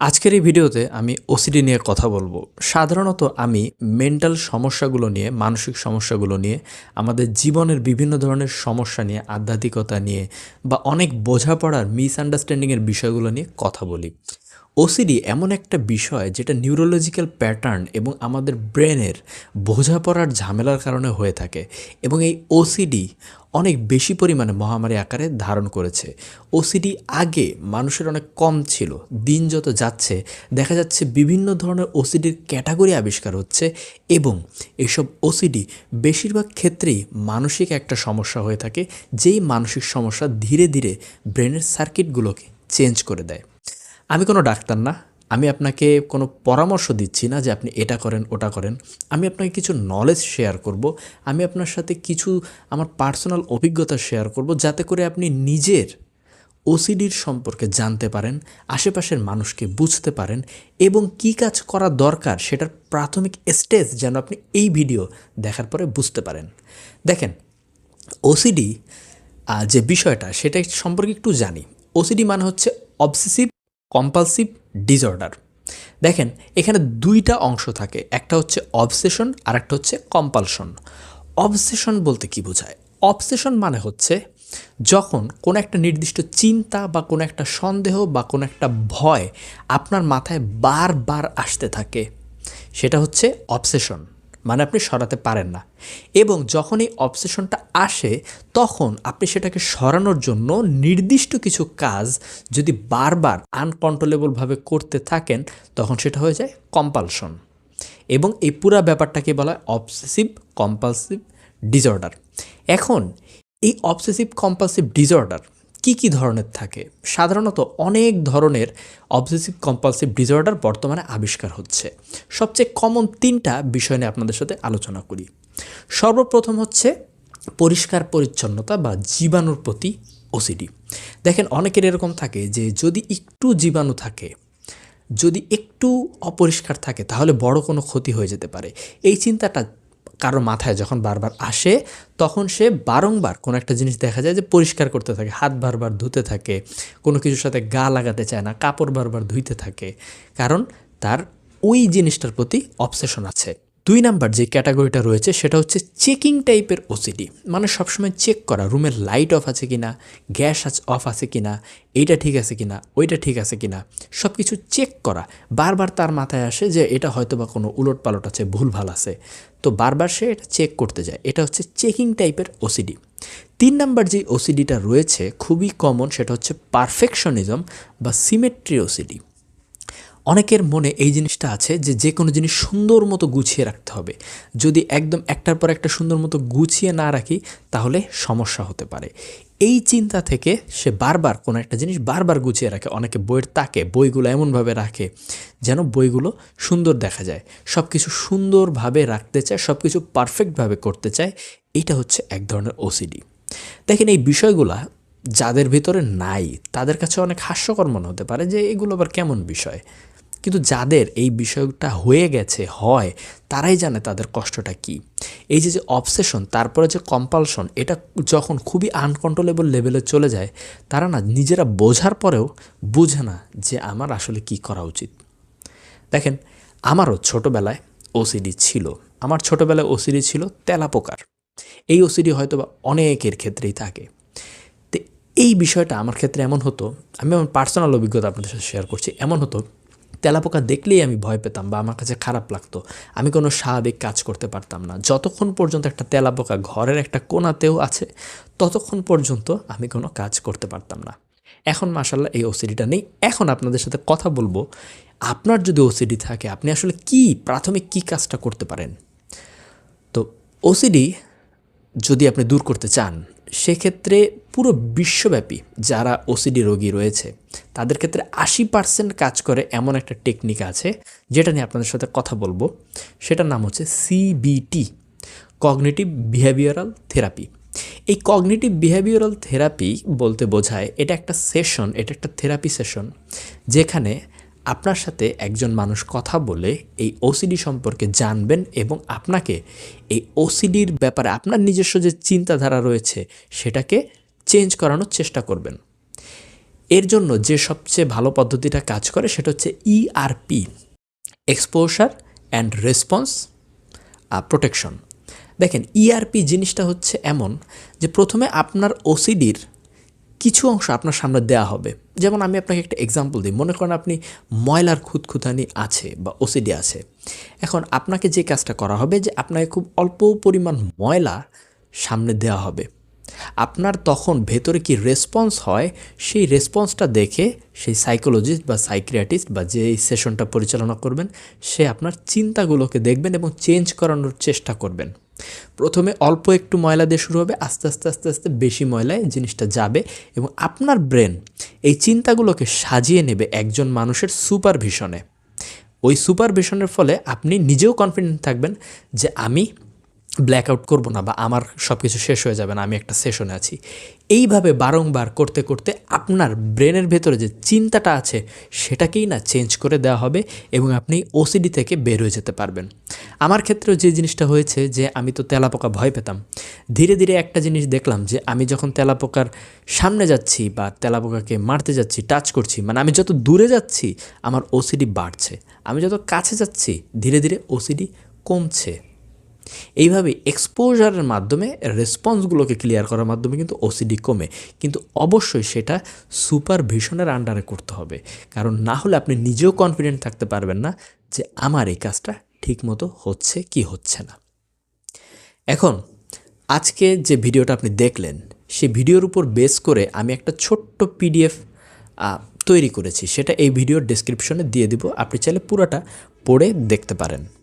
আজকের এই ভিডিওতে আমি ওসিডি নিয়ে কথা বলব। সাধারণত আমি মেন্টাল সমস্যাগুলো নিয়ে, মানসিক সমস্যাগুলো নিয়ে, আমাদের জীবনের বিভিন্ন ধরনের সমস্যা নিয়ে, আধ্যাত্মিকতা নিয়ে বা অনেক বোঝাপড়ার মিসআন্ডারস্ট্যান্ডিংয়ের বিষয়গুলো নিয়ে কথা বলি। ওসিডি এমন একটা বিষয় যেটা নিউরোলজিক্যাল প্যাটার্ন এবং আমাদের ব্রেনের বোঝাপড়ার ঝামেলার কারণে হয়ে থাকে এবং এই ওসিডি অনেক বেশি পরিমাণে মহামারী আকারে ধারণ করেছে। ওসিডি আগে মানুষের অনেক কম ছিল, দিন যত যাচ্ছে, দেখা যাচ্ছে বিভিন্ন ধরনের ওসিডির ক্যাটাগরি আবিষ্কার হচ্ছে এবং এসব ওসিডি বেশিরভাগ ক্ষেত্রেই মানসিক একটা সমস্যা হয়ে থাকে, যেই মানসিক সমস্যা ধীরে ধীরে ব্রেনের সার্কিটগুলোকে চেঞ্জ করে দেয়। আমি কোনো ডাক্তার না, আমি আপনাকে কোনো পরামর্শ দিচ্ছি না যে আপনি এটা করেন, ওটা করেন। আমি আপনাকে কিছু নলেজ শেয়ার করব, আমি আপনার সাথে কিছু আমার পার্সোনাল অভিজ্ঞতা শেয়ার করব যাতে করে আপনি নিজের ওসিডির সম্পর্কে জানতে পারেন, আশেপাশের মানুষকে বুঝতে পারেন এবং কী কাজ করা দরকার সেটার প্রাথমিক স্টেজ যেন আপনি এই ভিডিও দেখার পরে বুঝতে পারেন। দেখেন ওসিডি যে বিষয়টা সেটা সম্পর্কে একটু জানি। ওসিডি মানে হচ্ছে অবসেসিভ কম্পালসিভ ডিসঅর্ডার দেখেন, এখানে দুইটা অংশ থাকে, একটা হচ্ছে অবসেশন আর একটা হচ্ছে কম্পালশন অবসেশন বলতে কি বোঝায়? অবসেশন মানে হচ্ছে যখন কোনো একটা নির্দিষ্ট চিন্তা বা কোনো একটা সন্দেহ বা কোনো একটা ভয় আপনার মাথায় বারবার আসতে থাকে, সেটা হচ্ছে অবসেশন মানে আপনি সরাতে পারেন না। এবং যখন এই অবসেশনটা আসে, তখন আপনি সেটাকে সরানোর জন্য নির্দিষ্ট কিছু কাজ যদি বারবার আনকন্ট্রোলেবলভাবে করতে থাকেন, তখন সেটা হয়ে যায় কম্পালশন এবং এই পুরা ব্যাপারটাকে বলা হয় অবসেসিভ কম্পালসিভ ডিসঅর্ডার এখন, এই অবসেসিভ কম্পালসিভ ডিসঅর্ডার কি কি ধরনের থাকে? সাধারণত অনেক ধরনের অবসেসিভ কম্পালসিভ ডিসঅর্ডার বর্তমানে আবিষ্কার হচ্ছে। সবচেয়ে কমন তিনটা বিষয় নিয়ে আপনাদের সাথে আলোচনা করি। সর্বপ্রথম হচ্ছে পরিষ্কার পরিচ্ছন্নতা বা জীবাণুর প্রতি ওসিডি দেখেন, অনেকের এরকম থাকে যে যদি একটু জীবাণু থাকে, যদি একটু অপরিষ্কার থাকে, তাহলে বড় কোনো ক্ষতি হয়ে যেতে পারে। এই চিন্তাটা কারও মাথায় যখন বারবার আসে, তখন সে বারংবার কোনো একটা জিনিস দেখা যায় যে পরিষ্কার করতে থাকে, হাত বারবার ধুতে থাকে, কোনো কিছুর সাথে গা লাগাতে চায় না, কাপড় বারবার ধুইতে থাকে। কারণ তার ওই জিনিসটার প্রতি অবসেশন আছে। দুই নাম্বার যে ক্যাটাগরিটা রয়েছে সেটা হচ্ছে চেকিং টাইপের ওসিডি মানে সবসময় চেক করা, রুমের লাইট অফ আছে কিনা, গ্যাস অফ আছে কিনা, এইটা ঠিক আছে কিনা, ওইটা ঠিক আছে কিনা সব কিছু চেক করা। বারবার তার মাথায় আসে যে এটা হয়তো বা কোনো উলট পালট আছে, ভুলভাল আছে। তো বারবার সে এটা চেক করতে যায়। এটা হচ্ছে চেকিং টাইপের ওসিডি তিন নাম্বার যে ওসিডিটা রয়েছে, খুবই কমন, সেটা হচ্ছে পারফেকশনিজম বা সিমেট্রি ওসিডি অনেকের মনে এই জিনিসটা আছে যে যে কোনো জিনিস সুন্দর মতো গুছিয়ে রাখতে হবে। যদি একদম একটার পর একটা সুন্দর মতো গুছিয়ে না রাখি, তাহলে সমস্যা হতে পারে। এই চিন্তা থেকে সে বারবার কোনো একটা জিনিস বারবার গুছিয়ে রাখে। অনেকে বইয়ের তাকে, বইগুলো এমনভাবে রাখে যেন বইগুলো সুন্দর দেখা যায়। সব কিছু সুন্দরভাবে রাখতে চায় সব কিছু পারফেক্টভাবে করতে চায়, এটা হচ্ছে এক ধরনের ওসিডি দেখেন এই বিষয়গুলা যাদের ভিতরে নাই, তাদের কাছে অনেক হাস্যকর মনে হতে পারে যে এগুলো আবার কেমন বিষয়। কিন্তু যাদের এই বিষয়টা হয়ে গেছে, হয়, তারাই জানে তাদের কষ্টটা কি। এই যে যে অবসেশন তারপরে যে কম্পালশন এটা যখন খুবই আনকন্ট্রোলেবল লেভেলে চলে যায়, তারা না নিজেরা বোঝার পরেও বুঝে না যে আমার আসলে কি করা উচিত। দেখেন, আমারও ছোটোবেলায় ওসিডি ছিল। আমার ছোটোবেলায় ওসিডি ছিল তেলাপোকার। এই ওসিডি হয়তো অনেকের ক্ষেত্রেই থাকে। এই বিষয়টা আমার ক্ষেত্রে এমন হতো, আমি আমার পার্সোনাল অভিজ্ঞতা আপনাদের সাথে শেয়ার করছি, এমন হতো, তেলাপোকা দেখলেই আমি ভয় পেতাম বা আমার কাছে খারাপ লাগতো, আমি কোনো স্বাভাবিক কাজ করতে পারতাম না। যতক্ষণ পর্যন্ত একটা তেলাপোকা ঘরের একটা কোনাতেও আছে, ততক্ষণ পর্যন্ত আমি কোনো কাজ করতে পারতাম না। এখন মাসাল্লাহ এই ওসিডিটা নেই। এখন আপনাদের সাথে কথা বলব, আপনার যদি ওসিডি থাকে, আপনি আসলে কি, প্রাথমিক কি কাজটা করতে পারেন? তো ওসিডি যদি আপনি দূর করতে চান সেক্ষেত্রে পুরো বিশ্বব্যাপী যারা ওসিডি রোগী রয়েছে, তাদের ক্ষেত্রে আশি পার্সেন্ট কাজ করে এমন একটা টেকনিক আছে, যেটা নিয়ে আপনাদের সাথে কথা বলব। সেটার নাম হচ্ছে সিবিটি কগনেটিভ বিহেভিয়ারাল থেরাপি এই কগনেটিভ বিহেভিয়ারাল থেরাপি বলতে বোঝায়, এটা একটা সেশন এটা একটা থেরাপি সেশন যেখানে আপনার সাথে একজন মানুষ কথা বলে এই ওসিডি সম্পর্কে জানবেন এবং আপনাকে এই ওসিডির ব্যাপারে আপনার নিজস্ব যে চিন্তাধারা রয়েছে সেটাকে চেঞ্জ করানোর চেষ্টা করবেন। এর জন্য যে সবচেয়ে ভালো পদ্ধতিটা কাজ করে সেটা হচ্ছে E ERP exposure and response protection দেখেন ইআরপি জিনিসটা হচ্ছে এমন যে প্রথমে আপনার ওসিডির কিছু অংশ আপনার সামনে দেওয়া হবে। যেমন আমি আপনাকে একটা এক্সাম্পল দিই। মনে করেন আপনি ময়লার খুঁতখুতানি আছে বা ওসিডি আছে। এখন আপনাকে যে কাজটা করা হবে যে আপনাকে খুব অল্প পরিমাণ ময়লা সামনে দেওয়া হবে। আপনার তখন ভেতরে কি রেসপন্স হয়, সেই রেসপন্সটা দেখে সেই সাইকোলজিস্ট বা সাইক্রিয়াটিস্ট বা যে সেশনটা পরিচালনা করবেন, সে আপনার চিন্তাগুলোকে দেখবেন এবং চেঞ্জ করানোর চেষ্টা করবেন। প্রথমে অল্প একটু ময়লা দিয়ে শুরু হবে, আস্তে আস্তে আস্তে আস্তে বেশি ময়লায় জিনিসটা যাবে এবং আপনার ব্রেন এই চিন্তাগুলোকে সাজিয়ে নেবে একজন মানুষের সুপারভিশনে। ওই সুপারভিশনের ফলে আপনি নিজেও কনফিডেন্ট থাকবেন যে আমি ব্ল্যাক আউট করব না বা আমার সব কিছু শেষ হয়ে যাবে না, আমি একটা সেশনে আছি। এইভাবে বারংবার করতে করতে আপনার ব্রেনের ভেতরে যে চিন্তাটা আছে সেটাকেই না চেঞ্জ করে দেওয়া হবে এবং আপনি ওসিডি থেকে বের হয়ে যেতে পারবেন। আমার ক্ষেত্রেও যে জিনিসটা হয়েছে যে আমি তো তেলাপোকা ভয় পেতাম, ধীরে ধীরে একটা জিনিস দেখলাম যে আমি যখন তেলাপোকার সামনে যাচ্ছি বা তেলাপোকাকে মারতে যাচ্ছি টাচ করছি মানে আমি যত দূরে যাচ্ছি, আমার ওসিডি বাড়ছে। আমি যত কাছে যাচ্ছি, ধীরে ধীরে ওসিডি কমছে। এইভাবে এক্সপোজারের মাধ্যমে রেসপন্সগুলোকে ক্লিয়ার করার মাধ্যমে কিন্তু ওসিডি কমে। কিন্তু অবশ্যই সেটা সুপারভিশনের আন্ডারে করতে হবে। কারণ না হলে আপনি নিজেও কনফিডেন্ট থাকতে পারবেন না যে আমার এই কাজটা ঠিকমতো হচ্ছে কি হচ্ছে না। এখন, আজকে যে ভিডিওটা আপনি দেখলেন সেই ভিডিওর উপর বেস করে আমি একটা ছোট্ট পিডিএফ তৈরি করেছি। সেটা এই ভিডিওর ডেসক্রিপশনে দিয়ে দিব। আপনি চাইলে পুরোটা পড়ে দেখতে পারেন।